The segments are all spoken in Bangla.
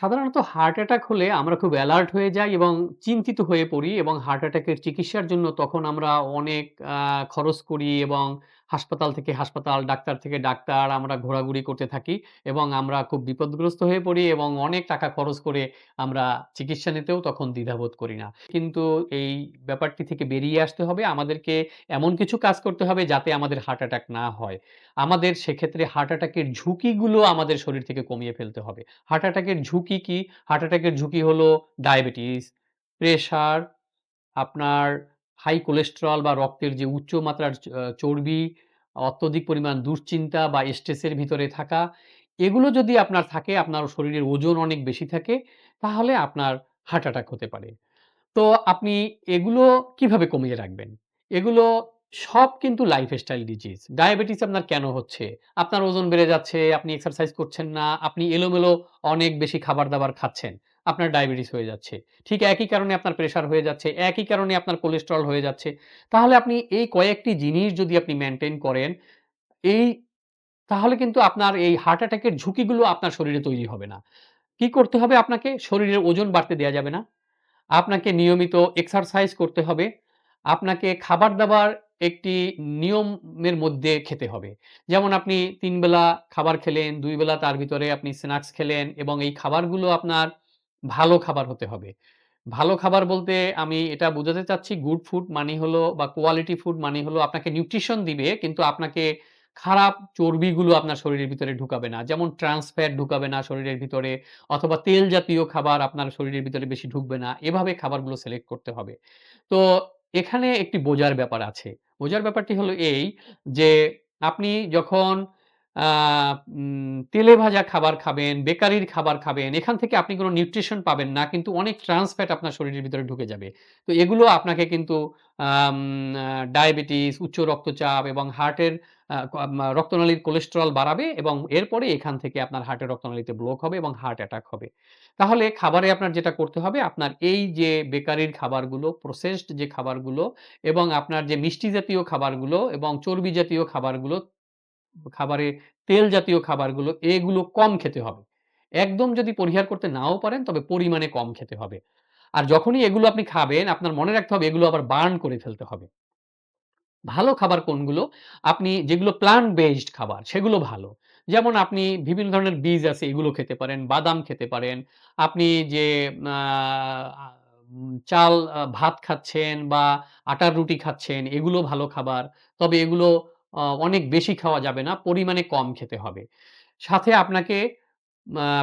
সাধারণত হার্ট অ্যাটাক হলে আমরা খুব অ্যালার্ট হয়ে যাই এবং চিন্তিত হয়ে পড়ি এবং হার্ট অ্যাটাকের চিকিৎসার জন্য তখন আমরা অনেক খরচ করি এবং হাসপাতাল থেকে হাসপাতাল, ডাক্তার থেকে ডাক্তার আমরা ঘোরাঘুরি করতে থাকি এবং আমরা খুব বিপদগ্রস্ত হয়ে পড়ি এবং অনেক টাকা খরচ করে আমরা চিকিৎসা নিতেও তখন দ্বিধাবোধ করি না। কিন্তু এই ব্যাপারটি থেকে বেরিয়ে আসতে হবে। আমাদেরকে এমন কিছু কাজ করতে হবে যাতে আমাদের হার্ট অ্যাটাক না হয়। আমাদের সেক্ষেত্রে হার্ট অ্যাটাকের ঝুঁকিগুলো আমাদের শরীর থেকে কমিয়ে ফেলতে হবে। হার্ট অ্যাটাকের ঝুঁকি কি? হার্ট অ্যাটাকের ঝুঁকি হলো ডায়াবেটিস, প্রেশার, আপনার হাই কোলেস্টেরল বা রক্তের যে উচ্চ মাত্রার চর্বি, অত্যধিক পরিমাণ দুশ্চিন্তা বা স্ট্রেসের ভিতরে থাকা, এগুলো যদি আপনার থাকে, আপনার শরীরের ওজন অনেক বেশি থাকে, তাহলে আপনার হার্ট অ্যাটাক হতে পারে। তো আপনি এগুলো কীভাবে কমিয়ে রাখবেন? এগুলো সব কিন্তু লাইফস্টাইল ডিজিজ। ডায়াবেটিস আপনার কেন হচ্ছে? আপনার ওজন বেড়ে যাচ্ছে, আপনি এক্সারসাইজ করছেন না, আপনি এলোমেলো অনেক বেশি খাবার-দাবার খাচ্ছেন। আপনার ডায়াবেটিস হয়ে যাচ্ছে। ঠিক একই কারণে আপনার প্রেশার হয়ে যাচ্ছে, একই কারণে আপনার কোলেস্টেরল হয়ে যাচ্ছে। তাহলে আপনি এই কয়েকটি জিনিস যদি আপনি মেনটেন করেন, এই তাহলে কিন্তু আপনার এই হার্ট অ্যাটাকের ঝুঁকিগুলো আপনার শরীরে তৈরি হবে না। কি করতে হবে আপনাকে? শরীরের ওজন বাড়তে দেওয়া যাবে না। আপনাকে নিয়মিত এক্সারসাইজ করতে হবে। আপনাকে খাবার-দাবার একটি নিয়মের মধ্যে খেতে হবে। যেমন আপনি ৩ বেলা খাবার খেলেন, ২ বেলা তার ভিতরে আপনি স্ন্যাক্স খেলেন এবং এই খাবারগুলো আপনার ভালো খাবার হতে হবে। ভালো খাবার বলতে আমি এটা বোঝাতে চাচ্ছি গুড ফুড মানে হলো বা কোয়ালিটি ফুড মানে হলো আপনাকে নিউট্রিশন দিবে কিন্তু আপনাকে খারাপ চর্বিগুলো আপনার শরীরের ভিতরে ঢুকাবে না। যেমন ট্রান্স ফ্যাট ঢুকাবে না শরীরের ভিতরে অথবা তেল জাতীয় খাবার আপনার শরীরের ভিতরে বেশি ঢুকবে না। এভাবে খাবারগুলো সিলেক্ট করতে হবে। তো এখানে একটি বোঝার ব্যাপার আছে। বোঝার ব্যাপারটি হলো এই যে আপনি যখন তেলে ভাজা খাবার খাবেন, বেকারির খাবার খাবেন, এখান থেকে আপনি কোনো নিউট্রিশন পাবেন না। কিন্তু অনেক ট্রান্স ফ্যাট আপনার শরীরের ভিতরে ঢুকে যাবে। তো এগুলো আপনাকে কিন্তু ডায়াবেটিস, উচ্চ রক্তচাপ এবং হার্টের রক্তনালীর কোলেস্টেরল বাড়াবে এবং এরপরে এখান থেকে আপনার হার্টের রক্তনালীতে ব্লক হবে এবং হার্ট অ্যাটাক হবে। তাহলে খাবারে আপনার যেটা করতে হবে, আপনার এই যে বেকারির খাবারগুলো, প্রসেসড যে খাবারগুলো এবং আপনার যে মিষ্টি জাতীয় খাবারগুলো এবং চর্বি জাতীয় খাবারগুলো, খাবারে তেল জাতীয় খাবারগুলো, এগুলো কম খেতে হবে। একদম যদি পরিহার করতে নাও পারেন, তবে পরিমাণে কম খেতে হবে। আর যখনই এগুলো আপনি খাবেন, আপনার মনে রাখতে হবে এগুলো আবার বার্ন করে ফেলতে হবে। ভালো খাবার কোনগুলো? আপনি যেগুলো প্লান্ট বেসড খাবার সেগুলো ভালো। যেমন আপনি বিভিন্ন ধরনের বীজ আছে এগুলো খেতে পারেন, বাদাম খেতে পারেন। আপনি যে চাল ভাত খাচ্ছেন বা আটার রুটি খাচ্ছেন এগুলো ভালো খাবার। তবে এগুলো অনেক বেশি খাওয়া যাবে না, পরিমাণে কম খেতে হবে। সাথে আপনাকে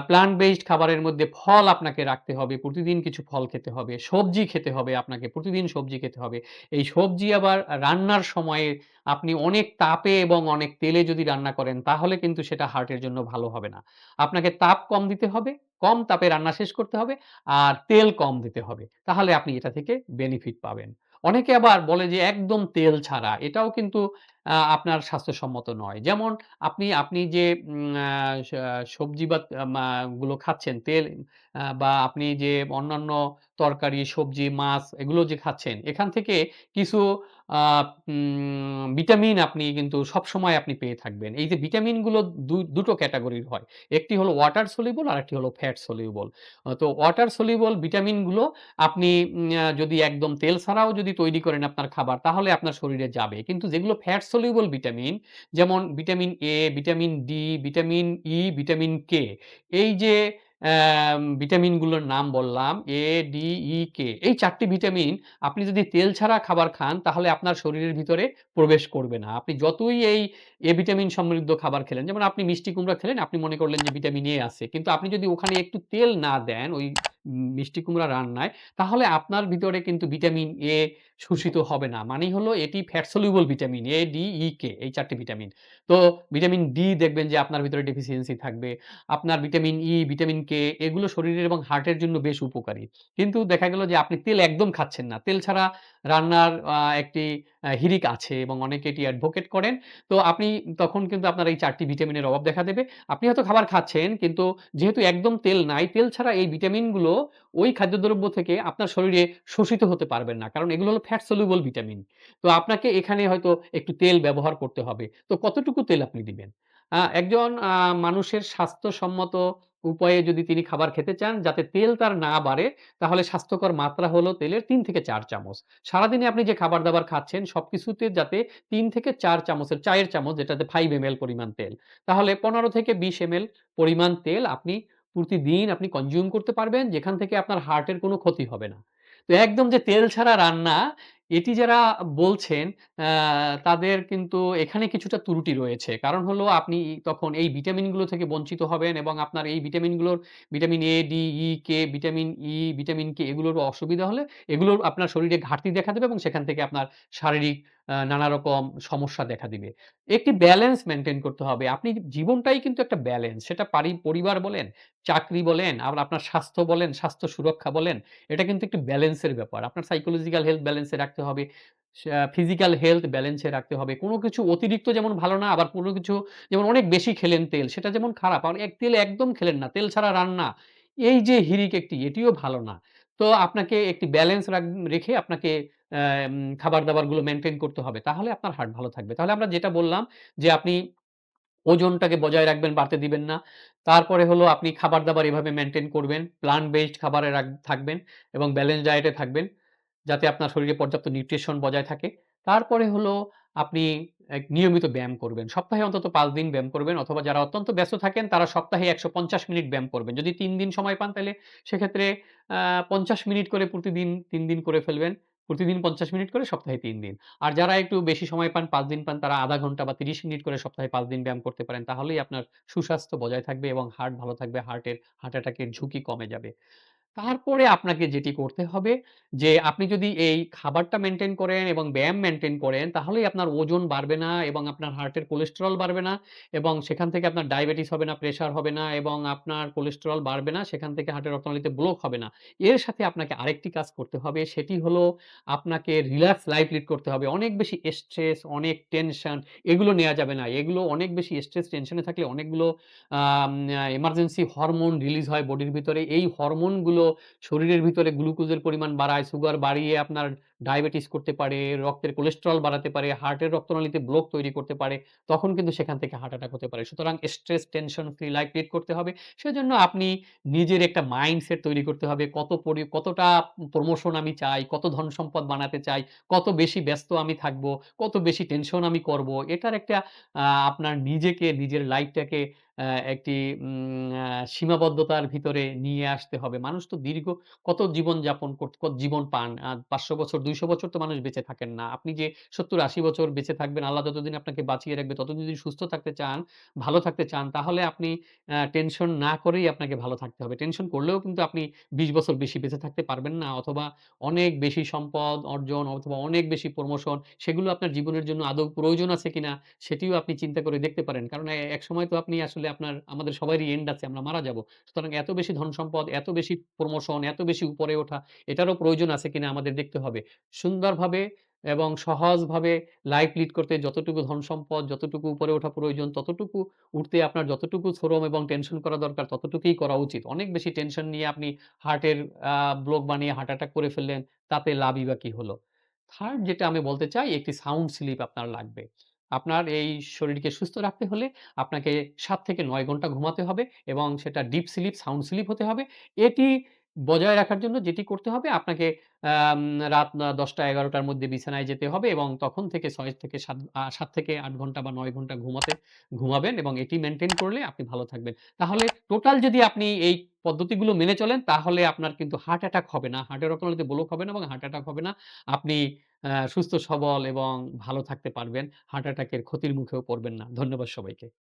প্লান্ট বেসড খাবারের মধ্যে ফল আপনাকে রাখতে হবে। প্রতিদিন কিছু ফল খেতে হবে। সবজি খেতে হবে আপনাকে, প্রতিদিন সবজি খেতে হবে। এই সবজি আবার রান্নার সময়ে আপনি অনেক তাপে এবং অনেক তেলে যদি রান্না করেন তাহলে কিন্তু সেটা হার্টের জন্য ভালো হবে না। আপনাকে তাপ কম দিতে হবে, কম তাপে রান্না শেষ করতে হবে আর তেল কম দিতে হবে। তাহলে আপনি এটা থেকে বেনিফিট পাবেন। অনেকে আবার বলে যে একদম তেল ছাড়া। এটাও কিন্তু আপনার স্বাস্থ্যসম্মত নয়। যেমন আপনি আপনি যে সবজি বা গুলো খাচ্ছেন তেল বা আপনি যে অন্যান্য তরকারি, সবজি, মাছ এগুলো যে খাচ্ছেন, এখান থেকে কিছু ভিটামিন আপনি কিন্তু সবসময় আপনি পেয়ে থাকবেন। এই যে ভিটামিনগুলো দুটো ক্যাটাগরির হয়। একটি হলো ওয়াটার সলিউবল আর একটি হলো ফ্যাট সলিউবল। তো ওয়াটার সলিউবল ভিটামিনগুলো আপনি যদি একদম তেল ছাড়াও যদি তৈরি করেন আপনার খাবার তাহলে আপনার শরীরে যাবে। কিন্তু যেগুলো ফ্যাট সলিউবল ভিটামিন যেমন vitamin A, vitamin D, vitamin E, vitamin K এই যে ভিটামিনগুলোর নাম বললাম এ, ডি, ই, কে এই চারটি ভিটামিন আপনি যদি তেল ছাড়া খাবার খান তাহলে আপনার শরীরের ভিতরে প্রবেশ করবে না। আপনি যতই এই এ ভিটামিন সমৃদ্ধ খাবার খেলেন, যেমন আপনি মিষ্টি কুমড়া খেলেন, আপনি মনে করলেন যে ভিটামিন এ আছে। কিন্তু আপনি যদি ওখানে একটু তেল না দেন ওই মিষ্টি কুমড়া রান্নায়, তাহলে আপনার ভিতরে কিন্তু ভিটামিন এ শোষিত হবে না। মানেই হলো এটি fat soluble vitamin A, D, E, K এই চারটি ভিটামিন। তো ভিটামিন ডি দেখবেন যে আপনার ভিতরে ডেফিসিয়েন্সি থাকবে। আপনার ভিটামিন ই, ভিটামিন কে এগুলো শরীরের এবং হার্টের জন্য বেশ উপকারী। কিন্তু দেখা গেল যে আপনি তেল একদম খাচ্ছেন না। তেল ছাড়া রান্নার একটি হিরিক আছে এবং অনেকে এটি অ্যাডভোকেট করেন। তো আপনি তখন কিন্তু আপনার এই চারটি ভিটামিনের অভাব দেখা দেবে। আপনি হয়তো খাবার খাচ্ছেন কিন্তু যেহেতু একদম তেল নাই, তেল ছাড়া এই ভিটামিনগুলো ওই খাদ্যদ্রব্য থেকে আপনার শরীরে শোষিত হতে পারবেন না। কারণ এগুলো হলো ফ্যাট সলিউবল ভিটামিন। তো আপনাকে এখানে হয়তো একটু তেল ব্যবহার করতে হবে। তো কতটুকু তেল আপনি দিবেন? একজন মানুষের স্বাস্থ্যসম্মত উপায়ে যদি তিনি খাবার খেতে চান যাতে তেল তার না বাড়ে, তাহলে স্বাস্থ্যকর মাত্রা হলো তেলের তিন থেকে চার চামচ। সারাদিনে আপনি যে খাবার-দাবার খাচ্ছেন সবকিছুতে যাতে তিন থেকে চার চামচের চায়ের চামচ যেটাতে 5 এমএল পরিমাণ তেল। তাহলে ১৫ থেকে ২০ এমএল পরিমাণ তেল আপনি প্রতিদিন আপনি কনজিউম করতে পারবেন, যেখান থেকে আপনার হার্টের কোনো ক্ষতি হবে না। তো একদম যে তেল ছাড়া রান্না, এটি যারা বলছেন তাদের কিন্তু এখানে কিছুটা ত্রুটি রয়েছে। কারণ হলো আপনি তখন এই ভিটামিনগুলো থেকে বঞ্চিত হবেন এবং আপনার এই ভিটামিনগুলোর vitamin A D E K vitamin E vitamin K এগুলোর অসুবিধা হলে এগুলোর আপনার শরীরে ঘাটতি দেখা দেবে এবং সেখান থেকে আপনার শারীরিক নানা রকম সমস্যা দেখা দিবে। একটি ব্যালেন্স মেনটেন করতে হবে। আপনি জীবনটাই কিন্তু একটা ব্যালেন্স। সেটা পারি পরিবার বলেন, চাকরি বলেন, আবার আপনার স্বাস্থ্য বলেন, স্বাস্থ্য সুরক্ষা বলেন, এটা কিন্তু একটি ব্যালেন্সের ব্যাপার। আপনার সাইকোলজিক্যাল হেলথ ব্যালেন্স রাখতে হবে। ফিজিক্যাল হেলথ ব্যালেন্সে রাখতে হবে। কোনো কিছু অতিরিক্ত যেমন ভালো না, আবার কোনো কিছু যেমন অনেক বেশি খেলেন তেল, সেটা যেমন খারাপ। আর এক তেল একদম খেলেন না। তেল ছাড়া রান্না। এই যে হিরিক একটি, এটিও ভালো না। তো আপনাকে একটি ব্যালেন্স রেখে আপনাকে অ্যাম খাবার-দাবারগুলো মেনটেন করতে হবে। তাহলে আপনার হার্ট ভালো থাকবে। তাহলে আমরা যেটা বললাম যে আপনি ওজনটাকে বজায় রাখবেন, বাড়তে দিবেন না। তারপরে হলো আপনি খাবার-দাবার এভাবে মেইনটেইন করবেন। প্লান্ট বেসড খাবারে থাকবেন এবং ব্যালেন্স ডায়েটে থাকবেন। যাতে আপনার শরীরে পর্যাপ্ত নিউট্রিশন বজায় থাকে। তারপরে হলো আপনি এক নিয়মিত ব্যায়াম করবেন। সপ্তাহে অন্তত পাঁচ দিন ব্যায়াম করবেন অথবা যারা অত্যন্ত ব্যস্ত থাকেন তারা সপ্তাহে ১৫০ মিনিট ব্যায়াম করবেন। যদি তিন দিন সময় পান তাহলে সেক্ষেত্রে পঞ্চাশ মিনিট করে প্রতিদিন তিন দিন করে ফেলবেন। প্রতিদিন ৫০ মিনিট করে সপ্তাহে তিন দিন। আর যারা একটু বেশি সময় পান, পাঁচ দিন পান তারা আধা ঘণ্টা বা ৩০ মিনিট করে সপ্তাহে পাঁচ দিন ব্যায়াম করতে পারেন। তাহলেই আপনার সুস্বাস্থ্য বজায় থাকবে এবং হার্ট ভালো থাকবে। হার্টের হার্ট অ্যাটাকের ঝুঁকি কমে যাবে। তারপরে আপনাকে যেটি করতে হবে যে আপনি যদি এই খাবারটা মেনটেন করেন এবং ব্যায়াম মেনটেন করেন তাহলেই আপনার ওজন বাড়বে না এবং আপনার হার্টের কোলেস্টেরল বাড়বে না এবং সেখান থেকে আপনার ডায়াবেটিস হবে না, প্রেশার হবে না এবং আপনার কোলেস্টেরল বাড়বে না। সেখান থেকে হার্টের রক্তনালীতে ব্লক হবে না। এর সাথে আপনাকে আরেকটি কাজ করতে হবে সেটি হলো আপনাকে রিল্যাক্স লাইফ লিড করতে হবে। অনেক বেশি স্ট্রেস, অনেক টেনশন এগুলো নেওয়া যাবে না। এগুলো অনেক বেশি স্ট্রেস টেনশনে থাকলে অনেকগুলো এমার্জেন্সি হরমোন রিলিজ হয় বডির ভিতরে। এই হরমোনগুলো শরীরের ভিতরে গ্লুকোজের পরিমাণ বাড়ায়, সুগার বাড়িয়ে আপনার ডায়াবেটিস করতে পারে, রক্তের কোলেস্টেরল বাড়াতে পারে, হার্টের রক্তনালীতে ব্লক তৈরি করতে পারে। তখন কিন্তু সেখান থেকে হার্ট অ্যাটাক হতে পারে। সুতরাং stress, tension free life lead করতে হবে। সেজন্য আপনি নিজের একটা মাইন্ডসেট তৈরি করতে হবে। কত পরি কতটা প্রমোশন আমি চাই, কত ধন সম্পদ বানাতে চাই, কত বেশি ব্যস্ত আমি থাকব, কত বেশি টেনশন আমি করব। এটার একটা আপনার নিজেকে নিজের লাইফটাকে একটি সীমাবদ্ধতার ভিতরে নিয়ে আসতে হবে। মানুষ তো দীর্ঘ কত জীবনযাপন কর কত জীবন পান। ৫০০ বছর, ২০০ বছর তো মানুষ বেঁচে থাকেন না। আপনি যে ৭০-৮০ বছর বেঁচে থাকবেন, আল্লাহ যতদিন আপনাকে বাঁচিয়ে রাখবে ততদিন সুস্থ থাকতে চান, ভালো থাকতে চান তাহলে আপনি টেনশন না করেই আপনাকে ভালো থাকতে হবে। টেনশন করলেও কিন্তু আপনি ২০ বছর বেশি বেঁচে থাকতে পারবেন না অথবা অনেক বেশি সম্পদ অর্জন অথবা অনেক বেশি প্রমোশন সেগুলো আপনার জীবনের জন্য আদৌ প্রয়োজন আছে কিনা সেটিও আপনি চিন্তা করে দেখতে পারেন। কারণ এ একসময় তো আপনি আসলে আপনার আমাদের সবারই এন্ড আছে, আমরা মারা যাব। সুতরাং এত বেশি ধন সম্পদ, এত বেশি প্রমোশন, এত বেশি উপরে ওঠা এটারও প্রয়োজন আছে কিনা আমাদের দেখতে হবে। সুন্দরভাবে এবং সহজভাবে লাইফ লিড করতে যতটুকু ধন সম্পদ, যতটুকু উপরে ওঠা প্রয়োজন ততটুকু উঠতে আপনার যতটুকু শ্রম এবং টেনশন করা দরকার ততটুকুই করা উচিত। অনেক বেশি টেনশন নিয়ে আপনি হার্টের ব্লক বানিয়ে হার্ট অ্যাটাক করে ফেললেন, তাতে লাভই বা কি হলো? থার্ড যেটা আমি বলতে চাই একটি সাউন্ড স্লিপ আপনার লাগবে। আপনার এই শরীরকে সুস্থ রাখতে হলে আপনাকে সাত থেকে নয় ঘণ্টা ঘুমাতে হবে এবং সেটা ডিপ স্লিপ, সাউন্ড স্লিপ হতে হবে। এটি বজায় রাখার জন্য যেটি করতে হবে, আপনাকে রাত দশটা ১০টা-১১ মধ্যে বিছানায় যেতে হবে এবং তখন থেকে ছয় থেকে ৭ আ ৭ থেকে আট ঘণ্টা বা নয় ঘণ্টা ঘুমাতে, ঘুমাবেন এবং এটি মেনটেন করলে আপনি ভালো থাকবেন। তাহলে টোটাল যদি আপনি এই পদ্ধতিগুলো মেনে চলেন, তাহলে আপনার কিন্তু হার্ট অ্যাটাক হবে না। হার্টের রক্তনালীতে ব্লক হবে না এবং হার্ট অ্যাটাক হবে না। আপনি সুস্থ, সবল এবং ভালো থাকতে পারবেন। হার্ট অ্যাটাকের ক্ষতির মুখেও পড়বেন না। ধন্যবাদ সবাইকে।